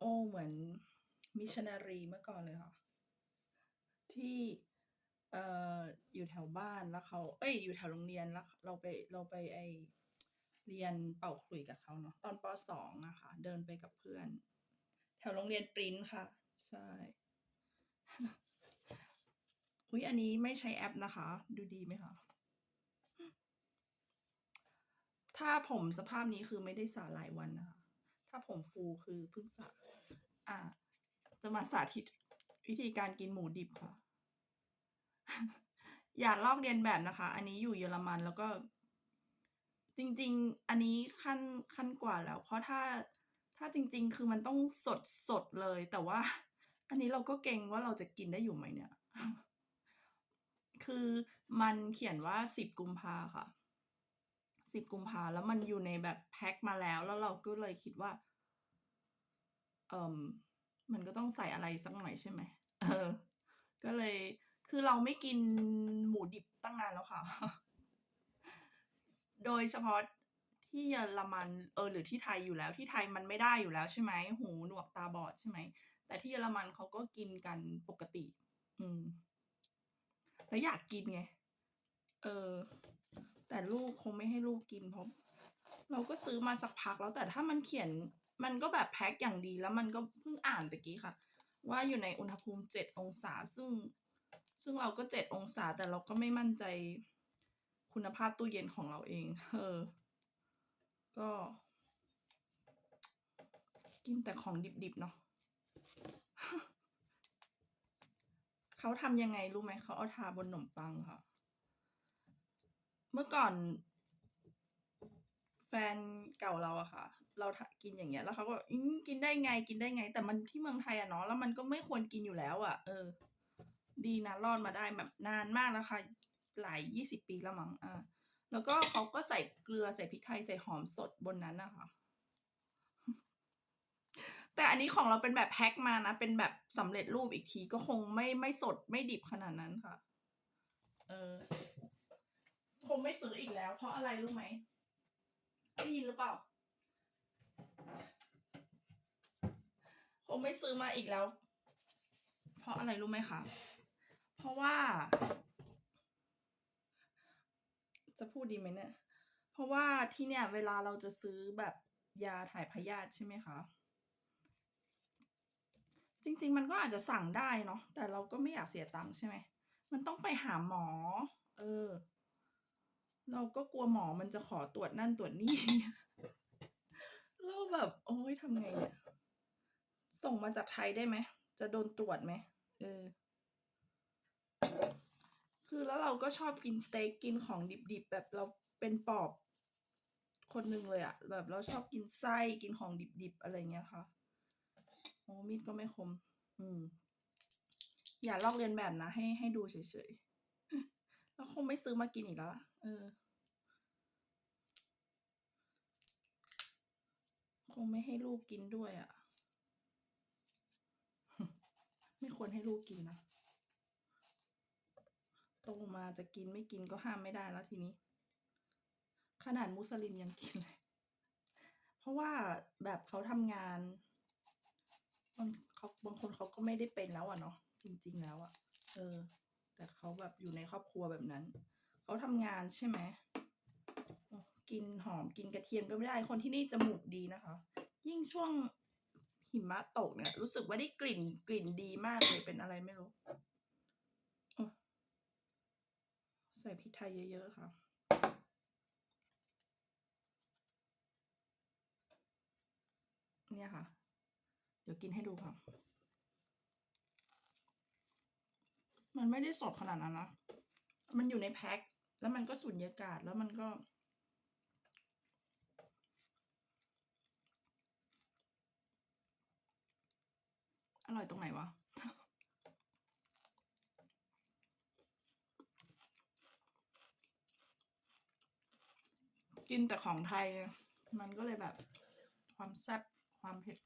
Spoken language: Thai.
โอ้เหมือนมิชนารีเมื่อก่อนเลยค่ะ ที่เอ่ออยู่แถวบ้านแล้วเขาเอ้ยอยู่แถวโรงเรียนแล้วเราไปเราไปไอเรียนเป่าขลุ่ยกับเขาเนาะตอนปสองอะค่ะ เดินไปกับเพื่อน แถวโรงเรียนปริ้นค่ะ ใช่อุ้ยอันนี้ไม่ใช้แอปนะคะ ดูดีไหมคะถ้าผมสภาพนี้คือไม่ได้สระหลายวันนะคะ ถ้าผมฟูคือพิ่งสระอ่า จะมาสาธิตวิธีการกินหมูดิบค่ะ อย่าลอกเรียนแบบนะคะ อันนี้อยู่เยอรมันแล้วก็ จริง ๆ อันนี้ขั้นขั้นกว่าแล้ว เพราะถ้าถ้าจริง ๆ คือมันต้องสดสดเลย แต่ว่า อันนี้เราก็เกรงว่าเราจะกินได้อยู่ไหมเนี่ย คือมันเขียนว่าสิบกุมภาค่ะ สิบกุมภาแล้วมันอยู่ในแบบแพ็คมาแล้ว แล้วเราก็เลยคิดว่า เอ่มมันก็ต้องใส่อะไรสักหน่อยใช่ไหมเออ ก็เลย คือเราไม่กินหมูดิบตั้งนานแล้วค่ะ โดยเฉพาะที่เยอรมันเออหรือที่ไทยอยู่แล้วที่ไทยมันไม่ได้อยู่แล้วใช่ไหมหูหนวกตาบอดใช่ไหมแต่ที่เยอรมันเขาก็กินกันปกติ อืม แล้วอยากกินไง เออ แต่ลูกคงไม่ให้ลูกกินเพราะเราก็ซื้อมาสักพักแล้วแต่ถ้ามันเขียนมันก็แบบแพ็คอย่างดีแล้วมันก็เพิ่งอ่านตะกี้ค่ะ ว่าอยู่ในอุณหภูมิเจ็ดองศาซึ่ง ซึ่งเราก็เจ็ดองศาแต่เราก็ไม่มั่นใจคุณภาพตู้เย็นของเราเอง เออ ก็ กินแต่ของดิบๆเนาะเขาทำยังไงรู้ไหมเขาเอาทาบนขนมปังค่ะ เมื่อก่อน แฟนเก่าเราอะค่ะ เรากินอย่างเงี้ย แล้วเขาก็บอกกินได้ไงกินได้ไง แต่มันที่เมืองไทยอะเนาะแล้วมันก็ไม่ควรกินอยู่แล้วอะเออ ดีนะรอดมาได้แบบนานมากแล้วค่ะหลายยี่สิบปีแล้วมั้งอ่าแล้วก็เขาก็ใส่เกลือใส่พริกไทยใส่หอมสดบนนั้นนะคะแต่อันนี้ของเราเป็นแบบแพ็คมานะ เป็นแบบสำเร็จรูปอีกทีก็คงไม่ไม่สดไม่ดิบขนาดนั้นค่ะ เออ คงไม่ซื้ออีกแล้ว เพราะอะไรรู้ไหมได้ยินหรือเปล่า?คงไม่ซื้อมาอีกแล้ว เพราะอะไรรู้ไหมคะ?เพราะว่า จะพูดดีไหมเนี่ย?เพราะว่าที่เนี่ย เวลาเราจะซื้อแบบยาถ่ายพยาธิใช่ไหมคะจริง ๆ มันก็อาจจะสั่งได้เนาะแต่เราก็ไม่อยากเสียตังค์ใช่ไหม มันต้องไปหาหมอ เออ เราก็กลัวหมอมันจะขอตรวจนั่นตรวจนี่เราแบบ โอ๊ยทำไงเนี่ย ส่งมาจากไทยได้ไหม จะโดนตรวจไหม?เออ คือแล้วเราก็ชอบกินสเต็กกินของดิบๆ แบบเราเป็นปอบคนหนึ่งเลยอะแบบเราชอบกินไส้กินของดิบๆ อะไรเงี้ยค่ะ โอ้มีดก็ไม่คม อืม อย่าลอกเลียนแบบนะ ให้ให้ดูเฉยๆ แล้วคงไม่ซื้อมากินอีกแล้วเออ คงไม่ให้ลูกกินด้วยอะไม่ควรให้ลูกกินนะโตมาจะกินไม่กินก็ห้ามไม่ได้แล้วทีนี้ ขนาดมุสลิมยังกินเลยเพราะว่าแบบเขาทำงานบางเขาบางคนเขาก็ไม่ได้เป็นแล้วอะเนาะจริง ๆ แล้วอะเออ แต่เขาแบบอยู่ในครอบครัวแบบนั้น เขาทำงานใช่ไหมกินหอมกินกระเทียมก็ไม่ได้ คนที่นี่จมูกดีนะคะ ยิ่งช่วงหิมะตกเนี่ยรู้สึกว่าได้กลิ่นกลิ่นดีมากเลยเป็นอะไรไม่รู้เออใส่พริกไทยเยอะ ๆ ค่ะ เนี่ยค่ะ เดี๋ยวกินให้ดูค่ะ มันไม่ได้สดขนาดนั้นนะ มันอยู่ในแพ็ค แล้วมันก็สุญญากาศ แล้วมันก็ อร่อยตรงไหนวะ?กินแต่ของไทย มันก็เลยแบบ ความแซ่บ ความเผ็ด